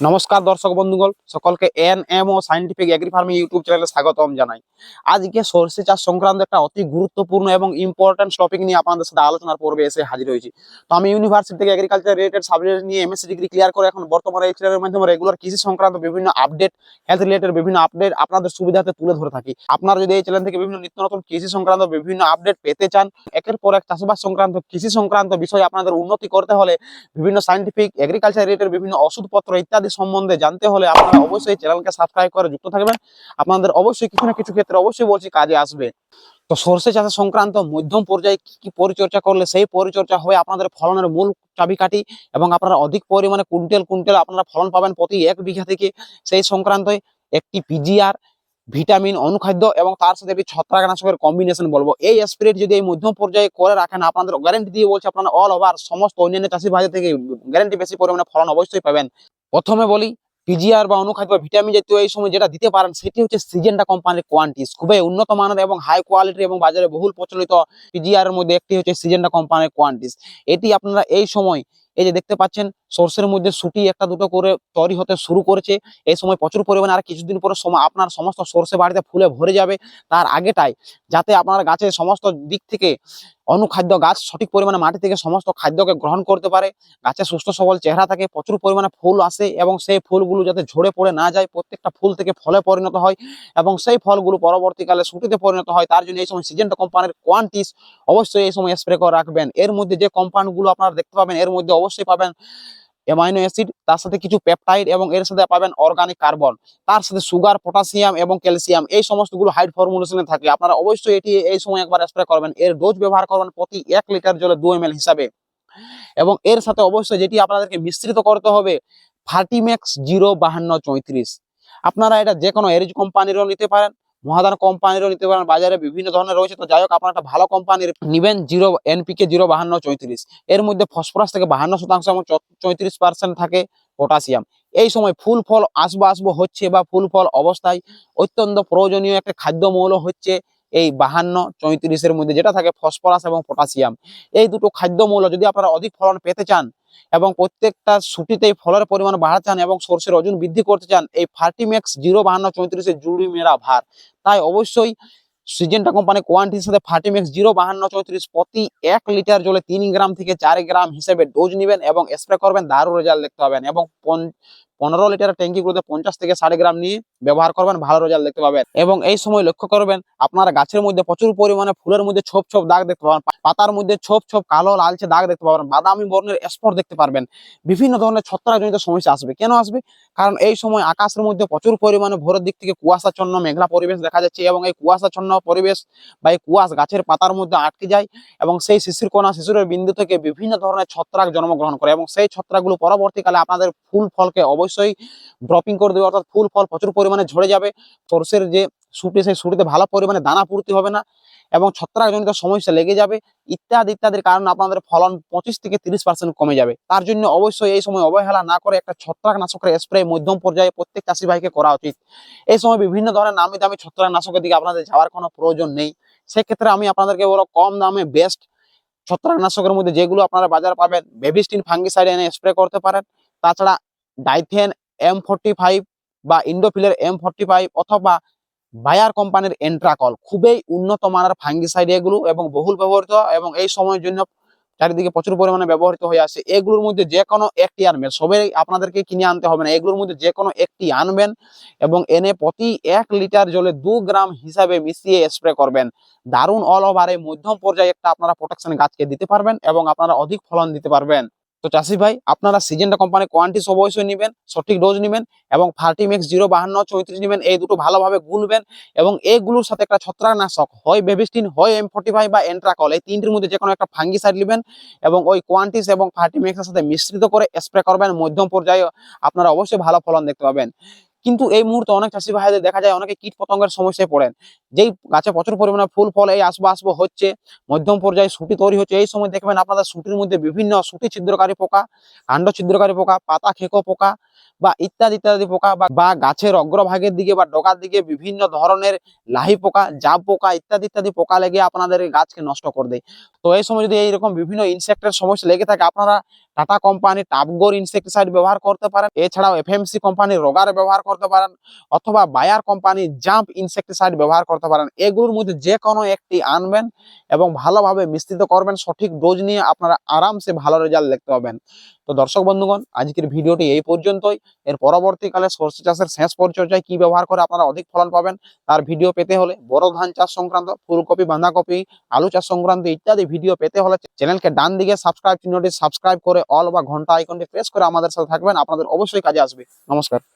নমস্কার দর্শক বন্ধুগণ, সকলকে N M O scientific agri farming YouTube চ্যানেলে স্বাগতম জানাই। আজকে সর্ষে চাষ সংক্রান্ত একটা অতি গুরুত্বপূর্ণ এবং ইম্পর্টেন্ট টপিক নিয়ে আপনাদের সাথে আলোচনার পর্বে এসে হাজির হয়েছি। তো আমি ইউনিভার্সিটি থেকে এগ্রিকালচার রিলেটেড সাবজেক্ট নিয়ে এমএসসি ডিগ্রি ক্লিয়ার করে এখন বর্তমানে এই চ্যানেলের মাধ্যমে রেগুলার কৃষি সংক্রান্ত বিভিন্ন আপডেট হেলথ রিলেটেড বিভিন্ন আপডেট আপনাদের সুবিধাতে তুলে ধরে থাকি। আপনারা যদি এই চ্যানেল থেকে বিভিন্ন নিত্য নতুন কৃষি সংক্রান্ত বিভিন্ন আপডেট পেতে চান, একের পর এক চাষবাস সংক্রান্ত, কৃষি সংক্রান্ত বিষয়ে আপনাদের উন্নতি করতে হলে বিভিন্ন সাইন্টিফিক এগ্রিকালচার রিলেটেড বিভিন্ন ওষুধপত্র ইত্যাদি সম্বন্ধে জানতে হলে আপনারা অবশ্যই চ্যানেলকে সাবস্ক্রাইব করে যুক্ত থাকবেন। আপনাদের অবশ্যই কিছু না কিছু ক্ষেত্রে অবশ্যই বলছি কাজে আসবে। তো সর্ষে চাষের সংক্রান্ত মধ্যম পর্যায়ে কি কি পরিচর্যা করলে সেই পরিচর্যা হয়ে আপনাদের ফলনের মূল চাবিকাঠি এবং আপনারা অধিক পরিমাণে কুইন্টাল কুইন্টাল আপনারা ফলন পাবেন প্রতি এক বিঘা থেকে সেই সংক্রান্ত একটি পিজিআর ভিটামিন, অনুখাদ্য এবং তার সাথে একটি ছত্রাকনাশকের কম্বিনেশন বলব। এই স্প্রে যদি এই মধ্যম পর্যায়ে করে রাখেন, আপনাদের গ্যারেন্টি দিয়ে বলছে, আপনারা অল ওভার সমস্ত অন্যান্য চাষি ভাই থেকে গ্যারেন্টি বেশি পরিমাণে ফলন অবশ্যই পাবেন। প্রথমে বলি পিজিআর বা অনুখাদ্য ভিটামিন জাতীয় এই সময় যেটা দিতে পারেন, সেটি হচ্ছে সিজেন্টা কোম্পানির কোয়ান্টিস খুবই উন্নত মানের এবং হাই কোয়ালিটি এবং বাজারে বহুল প্রচলিত পিজিআর এর মধ্যে একটি হচ্ছে সিজেন্টা কোম্পানির কোয়ান্টিস এটি আপনারা এই সময় এই যে দেখতে পাচ্ছেন, সর্ষের মধ্যে সুটি একটা দুটো করে তৈরি হতে শুরু করেছে। এই সময় প্রচুর পরিমাণে আর কিছুদিন পরে সময় আপনার সমস্ত সর্ষে বাড়িতে ফুলে ভরে যাবে তার আগেটাই, যাতে আপনার গাছের সমস্ত দিক থেকে অনুখাদ্য গাছ সঠিক পরিমাণে মাটি থেকে সমস্ত খাদ্যকে গ্রহণ করতে পারে। গাছে সুস্থ সবল চেহারা থাকে, প্রচুর পরিমাণে ফুল আসে এবং সেই ফুলগুলো যাতে ঝরে পড়ে না যায়, প্রত্যেকটা ফুল থেকে ফলে পরিণত হয় এবং সেই ফলগুলো পরবর্তীকালে সুটিতে পরিণত হয়, তার জন্য এই সময় সিজেন্টা কোম্পানির কোয়ান্টিস অবশ্যই এই সময় স্প্রে করে রাখবেন। এর মধ্যে যে কোম্পানিগুলো আপনারা দেখতে পাবেন, এর মধ্যে অবশ্যই পাবেন অ্যামাইনো অ্যাসিড, তার সাথে কিছু পেপটাইড এবং এর সাথে পাবেন অর্গানিক কার্বন, তার সাথে সুগার, পটাশিয়াম এবং ক্যালসিয়াম, এই সমস্তগুলো হাইড ফর্মুলেশনে থাকে। আপনারা অবশ্যই এটি এই সময় একবার স্প্রে করবেন। এর ডোজ ব্যবহার করবেন প্রতি এক লিটার জলে দু এম হিসাবে। এবং এর সাথে অবশ্যই যেটি আপনাদেরকে মিশ্রিত করতে হবে, ফার্টিম্যাক্স জিরো বাহান্ন চৌত্রিশ। আপনারা এটা যে কোনো এরিজ কোম্পানিরও নিতে পারেন। মহাদান কোম্পানিরও নিতে পারেন। বাজারে বিভিন্ন ধরনের রয়েছে। তো যাই হোক, আপনারা একটা ভালো কোম্পানির নিবেন, জিরো এনপিকে জিরো বাহান্ন চৌত্রিশ এর মধ্যে ফসফরাস থেকে বাহান্ন শতাংশ এবং চৌত্রিশ পার্সেন্ট থাকে পটাশিয়াম এই সময় ফুল ফল আসব আসব হচ্ছে বা ফুল ফল অবস্থায় অত্যন্ত প্রয়োজনীয় একটা খাদ্য মৌল হচ্ছে এই বাহান্ন চৌত্রিশের মধ্যে যেটা থাকে ফসফরাস এবং পটাশিয়াম এই দুটো খাদ্য মৌল যদি আপনারা অধিক ফলন পেতে চান এবং প্রত্যেকটা ছুটিতেই ফলের পরিমাণ বাড়াতে চান এবং সর্ষের ওজন বৃদ্ধি করতে চান, এই ফার্টিম্যাক্স জিরো বাহান্ন চৌত্রিশের জুড়ি মেরা ভার। তাই অবশ্যই সিজেন্টা কোম্পানি কোয়ান্টিটির সাথে ফার্টিম্যাক্স জিরো বাহান্ন চৌত্রিশ প্রতি এক লিটার জলে তিন গ্রাম থেকে চার গ্রাম হিসেবে ডোজ নেবেন এবং স্প্রে করবেন, দারুণ রেজাল্ট দেখতে পাবেন এবং পনেরো লিটার ট্যাঙ্কিগুলোতে পঞ্চাশ থেকে ষাট গ্রাম নিয়ে ব্যবহার করবেন, ভালো রেজাল্ট দেখতে পাবেন। এবং এই সময় লক্ষ্য করবেন, আপনারা গাছের মধ্যে প্রচুর পরিমাণে ফুলের মধ্যে ছোপ ছোপ দাগ দেখতে পাবেন পাতার মধ্যে ছোপ ছোপ কালো লালচে দাগ দেখতে পাবেন, বাদামি বর্ণের স্পট দেখতে পারবেন। বিভিন্ন ধরনের ছত্রাকজনিত সমস্যা আসবে। কেন আসবে? কারণ এই সময় আকাশের মধ্যে প্রচুর পরিমাণে ভোরের দিক থেকে কুয়াশাচ্ছন্ন, মেঘলা পরিবেশ দেখা যাচ্ছে এবং এই কুয়াশাচ্ছন্ন পরিবেশ বা এই কুয়াশ গাছের পাতার মধ্যে আটকে যায় এবং সেই শিশির কোনা শিশুরের বিন্দু থেকে বিভিন্ন ধরনের ছত্রাক জন্মগ্রহণ করে এবং সেই ছত্রাকগুলো পরবর্তীকালে আপনাদের ফুল ফলকে অবশ্যই ড্রপিং করে দেবে, অর্থাৎ ফুল ফল প্রচুর পরিমাণে ঝরে যাবে। সর্ষের যে সুটি সেই সুটিতে ভালো পরিমাণে দানা পূর্তি হবে না এবং ছত্রাকজনিত সমস্যা লেগে যাবে। ইত্যাদি, ইত্যাদির কারণে আপনাদের ফলন পঁচিশ থেকে তিরিশ পার্সেন্ট কমে যাবে। তার জন্য অবশ্যই এই সময় অবহেলা না করে একটা ছত্রাকনাশকের স্প্রে মধ্যম পর্যায়ে প্রত্যেক চাষি ভাইকে করা উচিত। এই সময় বিভিন্ন ধরনের নামি দামি ছত্রাকনাশকের দিকে আপনাদের যাওয়ার কোনো প্রয়োজন নেই। সেক্ষেত্রে আমি আপনাদেরকে বলো কম দামে বেস্ট ছত্রাকনাশকের মধ্যে যেগুলো আপনারা বাজার পাবেন বেবিস্টিন ফাঙ্গিসাইড এনে স্প্রে করতে পারেন। তাছাড়া ডাইথেন এম ফোর্টি ফাইভ বা ইন্ডোফিলের এম ফোর্টি ফাইভ অথবা বায়ার কোম্পানির এন্ট্রাকল। খুবই উন্নত মানের ফাঙ্গিসাইড এগুলো এবং বহুল ব্যবহৃত এবং এই সময়ের জন্য চারিদিকে প্রচুর পরিমাণে ব্যবহৃত হয়ে আসে। এগুলোর মধ্যে যে কোনো একটি আনবেন। সবাই আপনাদেরকে কিনে আনতে হবে না। এগুলোর মধ্যে যে কোনো একটি আনবেন এবং এনে প্রতি এক লিটার জলে দু গ্রাম হিসাবে মিশিয়ে স্প্রে করবেন। দারুণ অল ওভারে মধ্যম পর্যায়ে একটা আপনারা প্রোটেকশন গাছকে দিতে পারবেন এবং আপনারা অধিক ফলন দিতে পারবেন। তো চাষি ভাই, আপনারা সিজনটা কোম্পানি কোয়ান্টিস অবশ্যই নেবেন, সঠিক ডোজ নেবেন এবং ফার্টিমেক্স জিরো বাহান্ন চৌত্রিশ নেবেন, এই দুটো ভালোভাবে গুলবেন এবং এইগুলোর সাথে একটা ছত্রাকনাশক হয় বেবিস্টিন হয় এম ফোর্টি ফাইভ বা এন্ট্রাকল এই তিনটির মধ্যে যে কোনো একটা ফাঙ্গিসাইড নেবেন এবং ওই কোয়ান্টিস এবং ফার্টিমেক্সের সাথে মিশ্রিত করে স্প্রে করবেন, মধ্যম পর্যায়ে আপনারা অবশ্যই ভালো ফলন দেখতে পাবেন। কিন্তু এই মুহূর্তে অনেক চাষি ভাইদের দেখা যায় অনেকে কীট পতঙ্গের সমস্যায় পড়েন। যেই গাছে প্রচুর পরিমাণে ফুল, ফল এই আসব আসব হচ্ছে, মধ্যম পর্যায়ে সুটি তৈরি হচ্ছে, এই সময় দেখবেন আপনাদের সুটির মধ্যে বিভিন্ন সুটি ছিদ্রকারী পোকা, কাণ্ড ছিদ্রকারী পোকা, পাতা খেকো পোকা বা ইত্যাদি ইত্যাদি পোকা বা- গাছের অগ্রভাগের দিকে বা ডগার দিকে বিভিন্ন ধরনের লাহি পোকা, জাব পোকা ইত্যাদি ইত্যাদি পোকা লেগে আপনাদের গাছকে নষ্ট করে দেয়। তো এই সময় যদি এইরকম বিভিন্ন ইনসেক্টের সমস্যা লেগে থাকে, আপনারা টাটা কোম্পানি টাপগোর ইনসেক্টিসাইড ব্যবহার করতে পারেন। এছাড়াও এফএমসি কোম্পানির রোগার ব্যবহার করতে পারেন অথবা বায়ার কোম্পানি জাম্প ইনসেক্টিসাইড ব্যবহার করতে পারেন। এগুলোর মধ্যে যে কোনো একটি আনবেন এবং ভালোভাবে মিশ্রিত করবেন, সঠিক ডোজ নিয়ে আপনারা আরামসে ভালো রেজাল্ট দেখতে পাবেন। তো দর্শক বন্ধুগণ, আজকের ভিডিওটি এই পর্যন্তই। এর পরবর্তীকালে সর্ষে চাষের শেষ পরিচর্যায় কি ব্যবহার করে আপনারা অধিক ফলন পাবেন তার ভিডিও পেতে হলে বড় ধান চাষ সংক্রান্ত, ফুলকপি, বাঁধাকপি, আলু চাষ সংক্রান্ত ইত্যাদি ভিডিও পেতে হলে চ্যানেলকে ডান দিকে সাবস্ক্রাইব চিহ্নটি সাবস্ক্রাইব করে অল বা ঘণ্টা আইকনটি প্রেস করে আমাদের সাথে থাকবেন। আপনাদের অবশ্যই কাজে আসবে। নমস্কার।